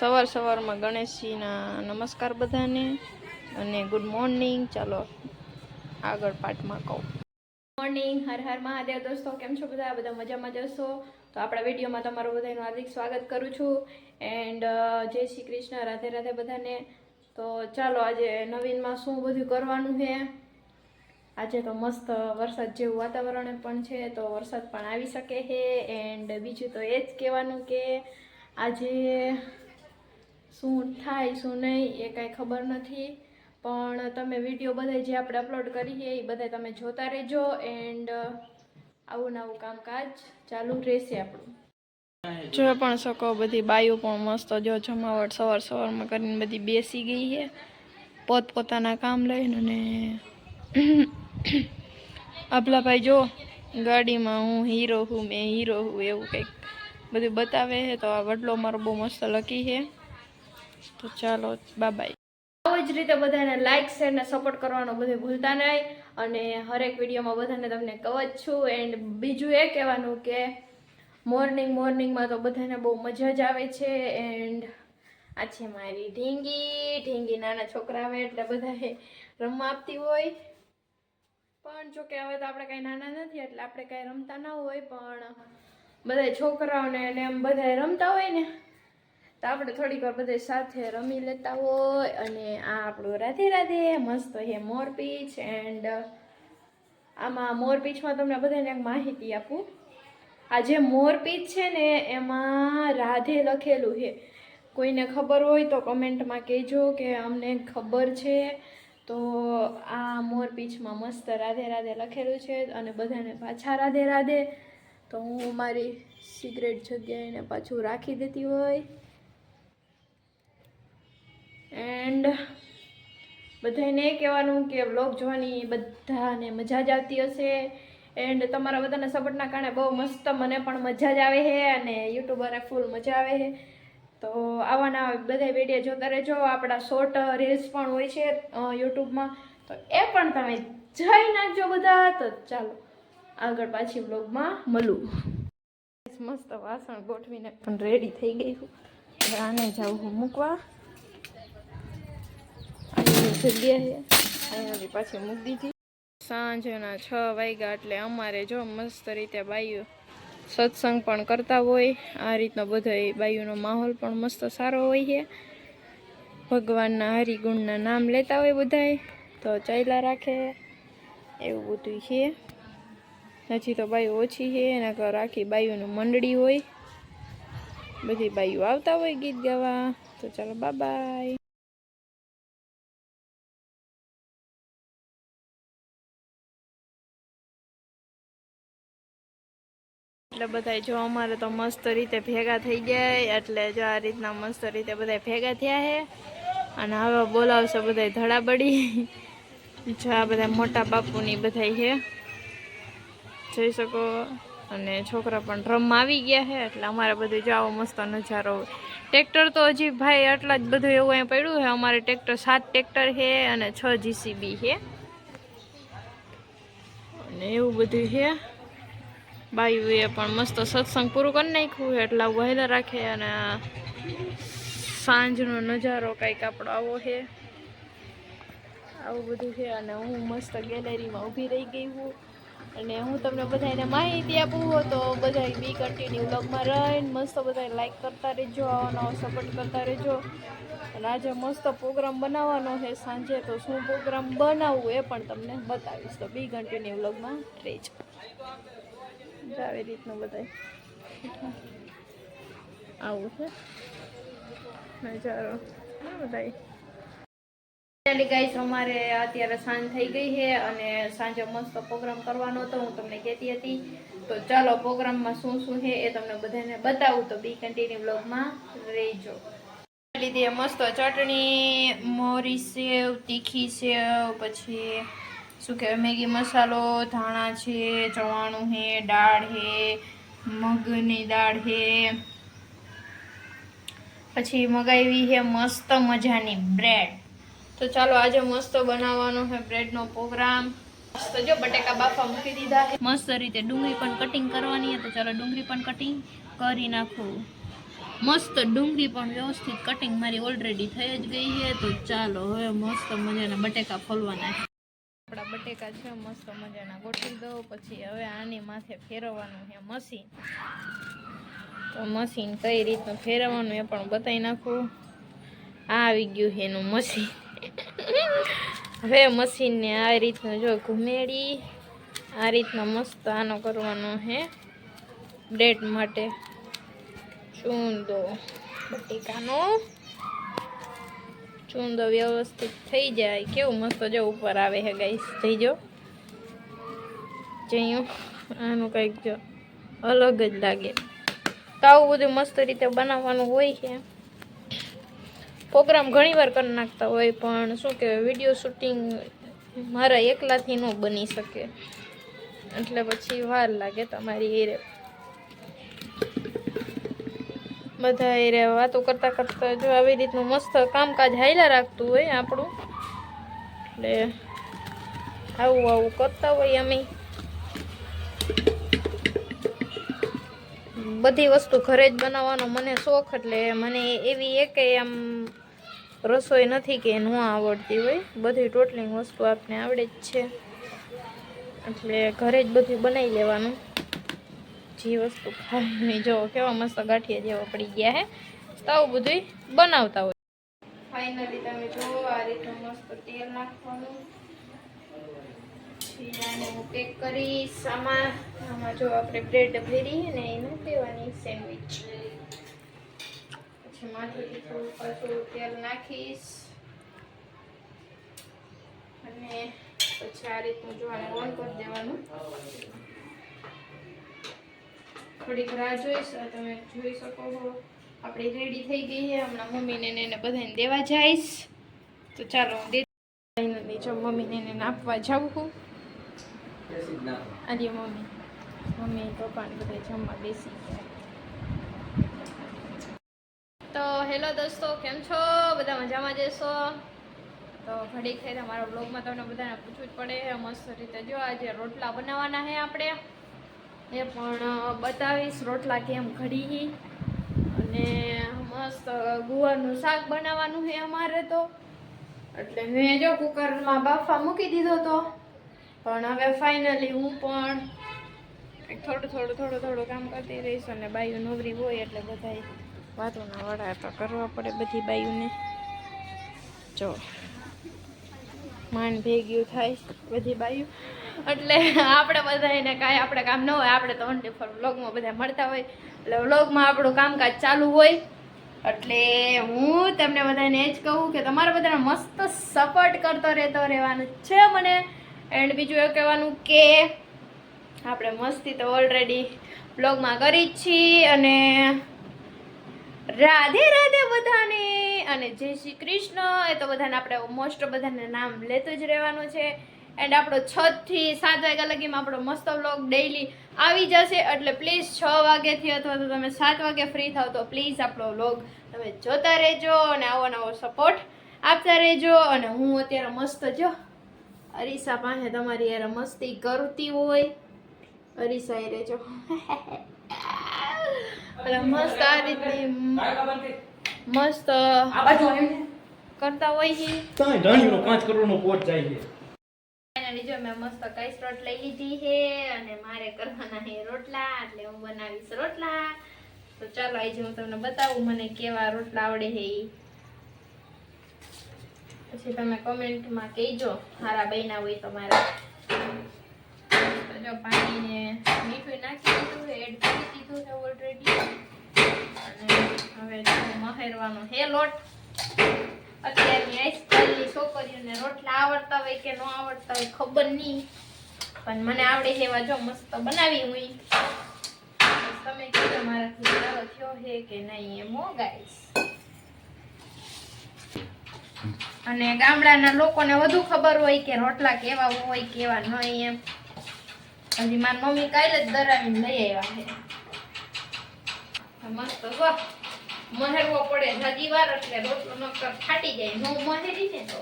સવાર સવારમાં ગણેશજીના નમસ્કાર બધાને અને ગુડ મોર્નિંગ ચાલો આગળ પાઠમાં કહું. મોર્નિંગ હર હર મહાદેવ. દોસ્તો, કેમ છો બધા? બધા મજામાં જશો તો આપણા વિડીયોમાં તમારું બધાનું હાર્દિક સ્વાગત કરું છું. એન્ડ જય શ્રી કૃષ્ણ. રાધે રાધે બધાને. તો ચાલો, આજે નવીનમાં શું બધું કરવાનું છે? આજે તો મસ્ત વરસાદ જેવું વાતાવરણ પણ છે, તો વરસાદ પણ આવી શકે છે. એન્ડ બીજું તો એ જ કહેવાનું કે આજે શું થાય, શું નહીં એ કાંઈ ખબર નથી. પણ તમે વીડિયો બધા જે આપણે અપલોડ કરીએ એ બધા તમે જોતા રહેજો એન્ડ આવું નવું કામકાજ ચાલુ રહેશે આપણું. જો પણ શકો બધી બાઈઓ પણ મસ્ત જો જમાવટ સવાર સવારમાં કરીને બધી બેસી ગઈ છે. પોતપોતાના કામ લઈને અને અભલાભાઈ જો ગાડીમાં હું હીરો હું મેં હીરો હું એવું કંઈક બધું બતાવે છે. તો આ વડલો મારો બહુ મસ્ત લકી છે. તો ચાલો બાય આવો જ રીતે બધાને લાઇક શેર ને સપોર્ટ કરવાનું બધું ભૂલતા નહીં. અને હરેક વિડીયોમાં બધાને તમને કહું જ છું. એન્ડ બીજું એ કહેવાનું કે મોર્નિંગ મોર્નિંગમાં તો બધાને બહુ મજા જ આવે છે. એન્ડ આ છે મારી ઢીંગી. ઢીંગી નાના છોકરા આવે એટલે બધાએ રમવા આપતી હોય. પણ જો કે હવે તો આપણે કાંઈ નાના નથી, એટલે આપણે કાંઈ રમતા ના હોય. પણ બધા છોકરાઓને અને એમ બધા રમતા હોય ને. તો આપણે થોડીક વાર બધે સાથે રમી લેતા હોય અને આ આપણું રાધે રાધે, મસ્ત હે મોરપીચ એન્ડ આમાં મોરપીચમાં તમને બધાને એક માહિતી આપું. આ જે મોરપીચ છે ને, એમાં રાધે લખેલું છે કોઈને ખબર હોય તો કમેન્ટમાં કહેજો કે અમને ખબર છે. તો આ મોરપીચમાં મસ્ત રાધે રાધે લખેલું છે અને બધાને પાછા રાધે રાધે. તો હું મારી સિગરેટ જગ્યાએ પાછું રાખી દેતી હોય. એન્ડ બધાને કહેવાનું કે વ્લોગ જોવાની બધાને મજા જ આવતી હશે. એન્ડ તમારા બધાના સપોર્ટના કારણે બહુ મસ્ત મને પણ મજા જ આવે છે અને યુટ્યુબરે ફૂલ મજા આવે છે. તો આવાના બધા વીડિયો જોતા રહેજો. આપણા શોર્ટ રીલ્સ પણ હોય છે યુટ્યુબમાં તો એ પણ તમે જઈ નાખજો બધા. તો ચાલો, આગળ પાછી વ્લોગમાં મળું. મસ્ત વાસણ ગોઠવીને પણ રેડી થઈ ગઈ હું આને જાઉં હું મૂકવા. જગ્યા છે અહીંયાથી પાછી મૂકી દીધી સાંજના છ વાગ્યા એટલે અમારે જો મસ્ત રીતે બાઈઓ સત્સંગ પણ કરતા હોય આ રીતનો બધો એ બાઈઓનો માહોલ પણ મસ્ત સારો હોય. છે ભગવાનના હરિગુણના નામ લેતા હોય બધાય. તો ચાલ્યા રાખે. એવું બધું છે. હજી તો બાઈઓ ઓછી છે એના ઘર આખી બાઈઓનું મંડળી હોય. બધી બાઈઓ આવતા હોય ગીત ગાવા. તો ચાલો બાય એટલે બધા જો અમારે તો મસ્ત રીતે ભેગા થઈ ગયા એટલે જો આ રીતના મસ્ત રીતે બધા ભેગા થયા છે અને હવે બોલાવશે બધા ધડાબડી. જો આ બધા મોટા બાપુની બધા છે જોઈ શકો? અને છોકરા પણ રમવા આવી ગયા છે એટલે અમારે બધું જો આવો મસ્ત નજારો ટ્રેક્ટર તો હજી ભાઈ આટલા જ બધું એવું અહીં પડ્યું છે અમારે ટ્રેક્ટર સાત ટ્રેક્ટર છે અને છ જીસીબી છે અને એવું બધું છે બાયુએ પણ મસ્ત સત્સંગ પૂરું કરી નાખ્યું એટલે વહેલા રાખે અને સાંજનો નજારો કંઈક આપણો આવો છે. આવું બધું છે અને હું મસ્ત ગેલેરીમાં ઊભી રહી ગઈ હું. અને હું તમને બધાને માહિતી આપું તો બધા બી કન્ટિન્યુ બ્લોગમાં રહીને મસ્ત બધા લાઈક કરતા રહેજો આવવાનો સપોર્ટ કરતા રહેજો. અને આજે મસ્ત પ્રોગ્રામ બનાવવાનો છે, સાંજે તો શું પ્રોગ્રામ બનાવવું એ પણ તમને બતાવીશ. તો બી કન્ટિન્યુ બ્લોગમાં રહેજો. જો આવી રીતનું બધાય. આવું છે. નજારો. બધાય. ગાઈસ અમારે અત્યારે સાંજ થઈ ગઈ છે અને સાંજે મસ્ત પ્રોગ્રામ કરવાનો હતો, હું તમને કહેતી હતી. તો ચાલો પ્રોગ્રામમાં શું શું છે એ તમને બધાને બતાવું. તો બી કન્ટિન્યુ બ્લોગમાં રહેજો. લીધી મસ્ત ચટણી, મોરી સેવ, તીખી સેવ, પછી શું કહેવાય? મેગી મસાલો, ધાણા છે, ચવાણું છે દાળ છે મગની દાળ છે પછી મગાવી છે મસ્ત મજાની બ્રેડ. તો ચાલો આજે મસ્ત બનાવવાનો છે બ્રેડનો પ્રોગ્રામ. મસ્ત જો બટેકા બાફા મૂકી દીધા છે મસ્ત રીતે ડુંગળી પણ કટિંગ કરવાની તો ચાલો ડુંગળી પણ કટિંગ કરી નાખું. મસ્ત ડુંગળી પણ વ્યવસ્થિત કટિંગ મારી ઓલરેડી થઈ જ ગઈ છે તો ચાલો હવે મસ્ત મજાના બટેકા ફોલવાના છે આપણા બટેકા છે, મસ્ત મજાના. ગોઠવી દો પછી હવે આની માથે ફેરવવાનું છે મશીન. તો મશીન કઈ રીતનું ફેરવવાનું એ પણ બતાવી નાખું. આ આવી ગયું છે એનું મશીન. હવે મશીનને આ રીતનું જો ઘુમેડી, આ રીતનો મસ્ત આનો કરવાનો છે બ્રેડ માટે. ચૂંદો બટેકાનો. ચૂંદો વ્યવસ્થિત થઈ જાય. કેવું મસ્ત જો ઉપર આવે હે ગાઈસ થઈ જો જઈયું આનું કંઈક જો અલગ જ લાગે. તો આવું બધું મસ્ત રીતે બનાવવાનું હોય છે. પ્રોગ્રામ ઘણીવાર કરી નાખતા હોય, પણ શું કહેવાય વીડિયો શૂટિંગ મારા એકલાથી ન બની શકે. એટલે પછી વાર લાગે તમારી એ બધા એ રે વાતો કરતાં કરતાં જો આવી રીતનું મસ્ત કામકાજ હાઈલા રાખતું હોય આપણું. એટલે આવું આવું કરતા હોય અમે. બધી વસ્તુ ઘરે જ બનાવવાનો મને શોખ એટલે મને એવી એકે આમ રસોઈ નથી કે ન આવડતી હોય. બધી ટોટલી વસ્તુ આપને આવડે જ છે. એટલે ઘરે જ બધું બનાવી લેવાનું. જે વસ્તુ ખાવાની. જો, કેવા મસ્ત ગાંઠિયા જેવા પડી ગયા હે. તો આવું બધું બનાવતા હોય. ફાઇનલી તમે જો આ રીતનું મસ્ત તેલ નાખવાનું. આને હું પેક કરીશ આમાં આમાં જો આપણે બ્રેડ ભેરી ને એને નાખી સેન્ડવિચ પછી માથેથી થોડું પાછું તેલ નાખીશ. અને પછી આ રીતનું જો આને ઓન કરી દેવાનું. થોડીક રાહ જોઈશ તમે જોઈ શકો છો. આપણે રેડી થઈ ગઈ છે. હમણાં મમ્મીને એને બધાને દેવા જઈશ. તો ચાલો હું દે ફાઇનલી મમ્મીને એને આપવા જાઉં છું. અરે મમ્મી. મમ્મી પપ્પાને બધા જમવા બેસી તો હેલો દોસ્તો, કેમ છો? બધા મજામાં જશો તો ઘડી થઈ અમારા બ્લોગમાં તમને બધાને પૂછવું જ પડે. મસ્ત રીતે જો આજે રોટલા બનાવવાના છે આપણે. એ પણ બતાવીશ, રોટલા કેમ ઘડી અને મસ્ત ગુવારનું શાક બનાવવાનું છે અમારે તો. એટલે મેં જો કુકરમાં બાફા મૂકી દીધો તો. પણ હવે ફાઇનલી હું પણ થોડું થોડું થોડું થોડું કામ કરતી રહીશ અને બાયું નોકરી હોય એટલે બધાય વાતોના વડા તો કરવા પડે બધી બાયુને. જો, માંડ ભેગ્યું થાય બધી બાયું. એટલે આપણે બધા એને કાંઈ આપણે કામ ન હોય, આપણે તો ઓનલી ફોર વ્લોગમાં બધા મળતા હોય. એટલે વ્લોગમાં આપણું કામકાજ ચાલુ હોય. એટલે હું તમને બધાને એ જ કહું કે તમારા બધાને મસ્ત સપોર્ટ કરતો રહેતો રહેવાનું છે મને. એન્ડ બીજું એ કહેવાનું કે આપણે મસ્તી તો ઓલરેડી બ્લોગમાં કરી જ છીએ અને રાધે રાધે બધાને. અને જય શ્રી કૃષ્ણ. એ તો બધાને આપણે મોસ્ટ બધાને નામ લેતું જ રહેવાનું છે. એન્ડ આપણો છ થી સાત વાગ્યા લગીમાં આપણો મસ્ત વ્લોગ ડેઈલી આવી જશે. એટલે પ્લીઝ છ વાગ્યાથી અથવા તો તમે સાત વાગે ફ્રી થાવ તો પ્લીઝ આપણો વ્લોગ તમે જોતા રહેજો અને આવો નવો સપોર્ટ આપતા રહેજો. અને હું અત્યારે મસ્ત જો અરીસા પાસે તમારી યાર મસ્તી કરતી હોય. અરીસા એ રહેજો એટલે મસ્ત આ રીતની મસ્ત કરતા હોય છે પાંચ કરોડ નો કરોડનો કોટ જાય છે. ફાઇનલી જો મેં મસ્ત કઈ રોટ લઈ લીધી છે અને મારે કરવાના છે રોટલા, એટલે હું બનાવીશ રોટલા. તો ચાલો, આજે હું તમને બતાવું મને કેવા રોટલા આવડે છે એ પછી તમે કોમેન્ટમાં કહેજો મારા બહેના હોય તમારા જો પાણીને મીઠું નાખી દીધું એડ કરી દીધું છે ઓલરેડી અને હવે મહેરવાનો હે લોટ. અત્યારની આવડતા હોય કે ન આવડતા હોય ખબર નહીં પણ મને આવડે એવા જો મસ્ત બનાવી હું તમે કીધો મારાથી સારો થયો છે કે નહીં એમ હો ગાઈશ અને ગામડાના લોકોને વધુ ખબર હોય કે રોટલા કેવા હોય, કેવા નહીં એમ. હજી મારી મમ્મી કાલે જ દરાવીને લઈ આવ્યા છે. મસ્ત વાહ મહેરવો પડે હજી વાર એટલે રોટલો નકર ફાટી જાય. નો મહેરી ને તો.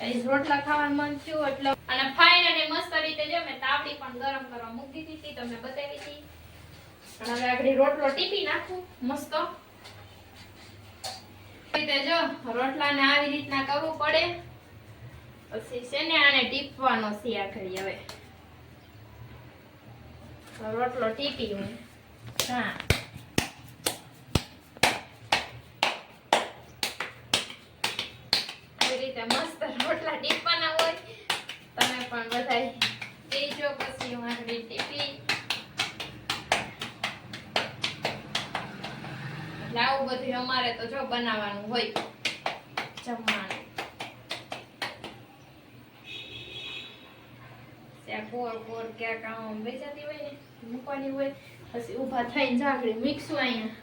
રોટલા ખાવાનું મન થયું, એટલે અને ફાઇનલી મસ્ત રીતે જો મેં તાવડી પણ ગરમ કરવા મૂકી દીધી, તમને બતાવી હતી અને હવે આગળ રોટલો ટીપી નાખું, મસ્ત. રીતે જો રોટલાને આવી રીતના કરવું પડે. પછી છે ને આને ટીપવાનો છે આખરી હવે. રોટલો ટીપી હું. હા. રીતે મસ્ત રોટલા ટીપવાના હોય તમે પણ બધા કહેજો પછી હું આગળ ટીપી. લાવું બધું અમારે તો જો બનાવવાનું હોય જમવાનું. ત્યાં કોર કોર ક્યાંક આમ વેચાતી હોય ને મૂકવાની હોય પછી ઊભા થઈને ઝાકડી મિક્સું અહીંયા.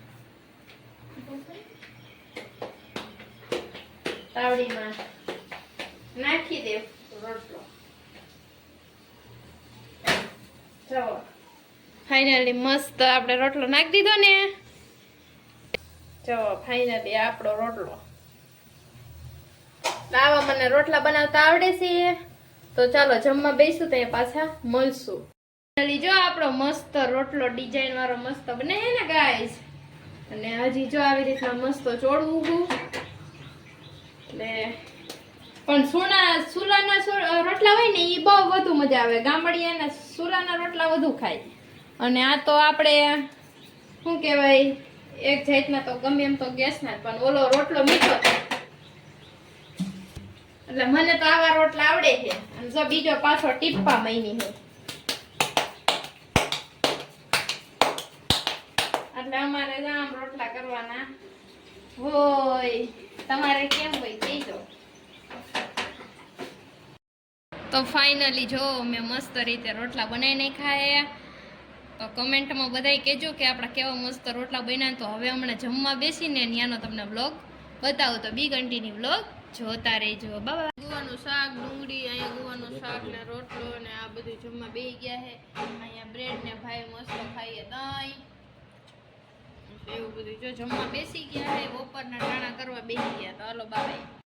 તાવડીમાં. નાખી દે રોટલો. ચલો. ફાઇનલી મસ્ત આપણે રોટલો નાખી દીધો ને. ચલો ફાઇનલી આપણો રોટલો. આવા મને રોટલા બનાવતા આવડે છે. તો ચાલો, જમવા બેસું તો પાછા મળશું. ફાઇનલી જો આપણો મસ્ત રોટલો ડિઝાઇન વાળો મસ્ત બને છે ને ગાઈસ અને હજી જો આવી રીતના મસ્ત ચોળવું એટલે પણ સુના, સુલાના રોટલા હોય ને એ બહુ વધુ મજા આવે. ગામડિયાના સુલાના રોટલા વધુ ખાય. અને આ તો આપણે, શું કહેવાય, એક જાતના તો ગમે એમ તો ગેસના પણ ઓલો રોટલો મીઠો એટલે મને તો આવા રોટલા આવડે છે. અને જો બીજો પાછો ટીપ્પા મહિની હોય એટલે અમારે ગામ રોટલા કરવાના હોય. તમારે કેમ હોય કહેજો તો ફાઇનલી જો મેં મસ્ત રીતે રોટલા બનાવીને ખાયા. તો કમેન્ટમાં બધાય કહેજો કે આપણા કેવા મસ્ત રોટલા બન્યા તો હવે હમણાં જમવા બેસીને ત્યાંનો તમને બ્લોગ બતાવું. તો બી કન્ટિન્યુ બ્લોગ જોતા રહેજો. બાબા ગુવાનું શાક, ડુંગળી, અહીંયા ગુવાનું શાક ને રોટલો ને આ બધું જમવા બેસી ગયા છે અહીંયા બ્રેડ ને ભાઈ મસ્ત ખાઈએ દહીં એવું બધું જો જમવા બેસી ગયા છે બપોરના ટાણા કરવા બેસી ગયા. તો હાલો બાય